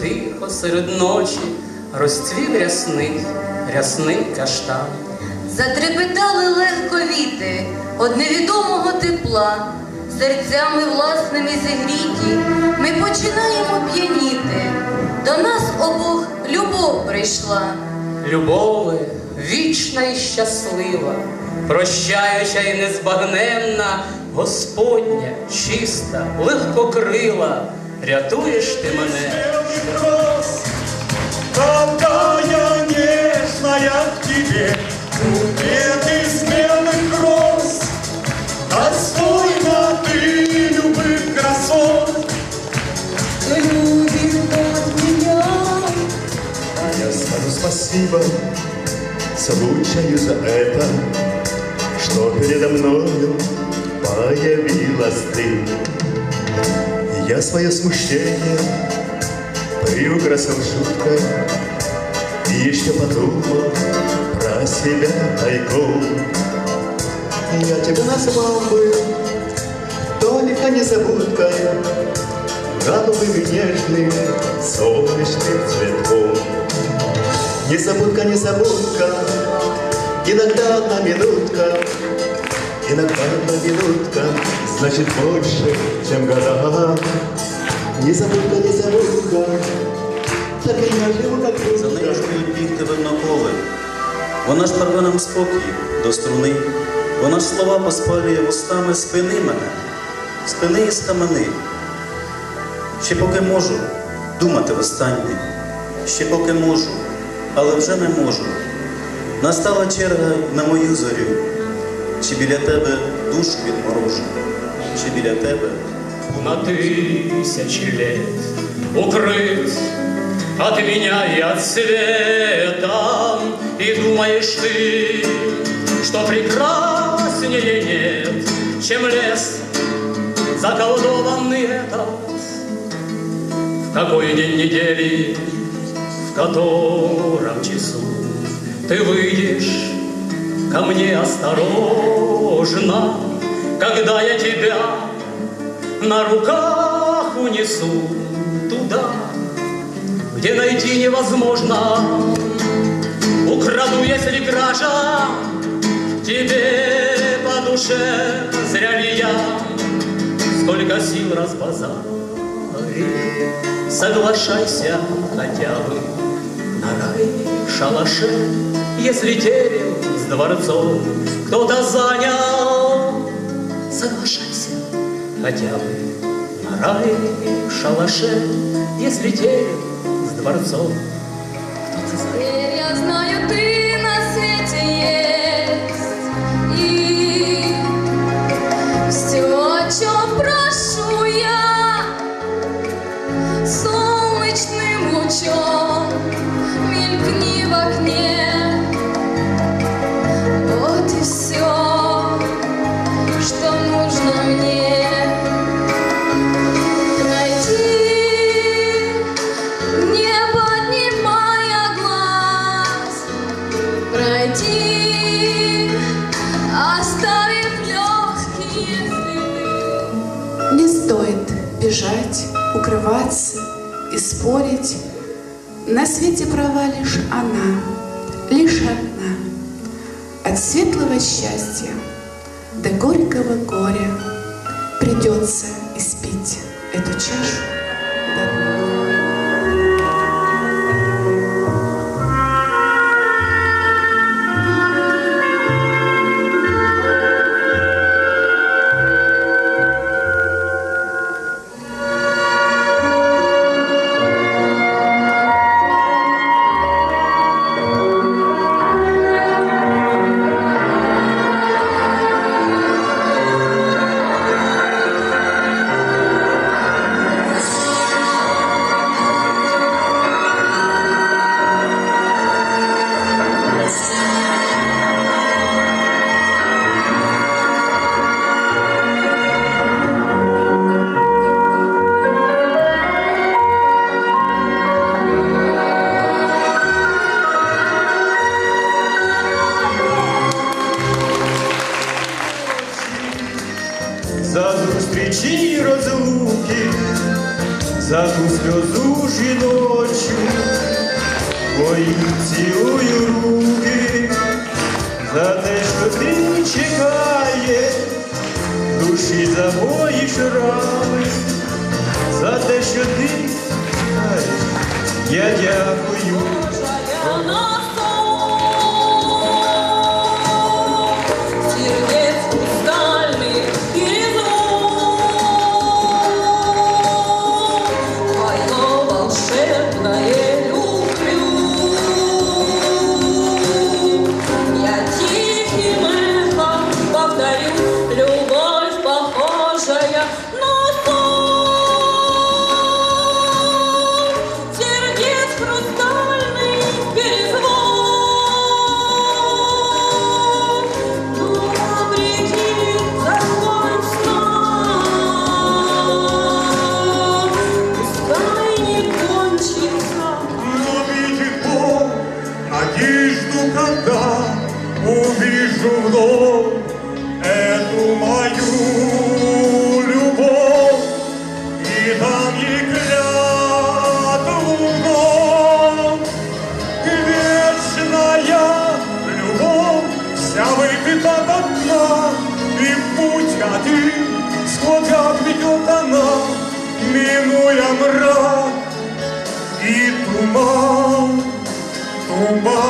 тихо серед ночі розцвів рясний, рясний каштан. Затрепетали легко віти од невідомого тепла, серцями власними зігріті, ми починаємо п'яніти. До нас обох любов прийшла. Любови вічна і щаслива, прощаюча і незбагненна, Господня, чиста, легкокрила, рятуєш ти мене. Роз, Какая нежная к тебе Букет изменных роз. Достойна ты любых красот. Любит от меня. А я скажу спасибо Случаю за это Что передо мною появилась ты. Я свое смущение Шуткой И еще подумал про себя тайком. Я тебя назвал бы Только незабудкой и нежным солнечным цветком. Незабудка, незабудка Иногда одна минутка Иногда одна минутка Значит больше, чем года Незабудка, незабудка За нею ж будуть бігти виднополи. Вона ж порве нам спокій до струни. Вона ж слова поспалює вустами спини мене, спини і скамени. Ще поки можу думати востаннє, ще поки можу, але вже не можу. Настала черга на мою зорю, чи біля тебе душу відморожу, чи біля тебе На тысячи лет укрыт от меня и от света. И думаешь ты, что прекраснее нет, чем лес заколдованный этот. В какой день недели, в котором часу ты выйдешь ко мне осторожно, когда я тебя на руках унесу туда, где найти невозможно. Украду, если кража тебе по душе, зря ли я сколько сил разбазарил. Соглашайся хотя бы на рай в шалаше, если терем с дворцом кто-то занял. Соглашайся хотя бы на рай в шалаше, если терем с дворцом кто-то занял. Бежать, укрываться и спорить. На свете права лишь она, лишь одна. От светлого счастья до горького горя придется испить эту чашу до дна. Вашу сльозу жіночу, твоїм цілую руки, за те, що ти чекає, душі за мої шрами, за те, що ти чекаєш, я дякую. вижу вновь эту мою любовь, и там ей клятву вновь. Вечная любовь вся выпита до дна, и путь один, сквозь ведет она, минуя мрак и туман, туман.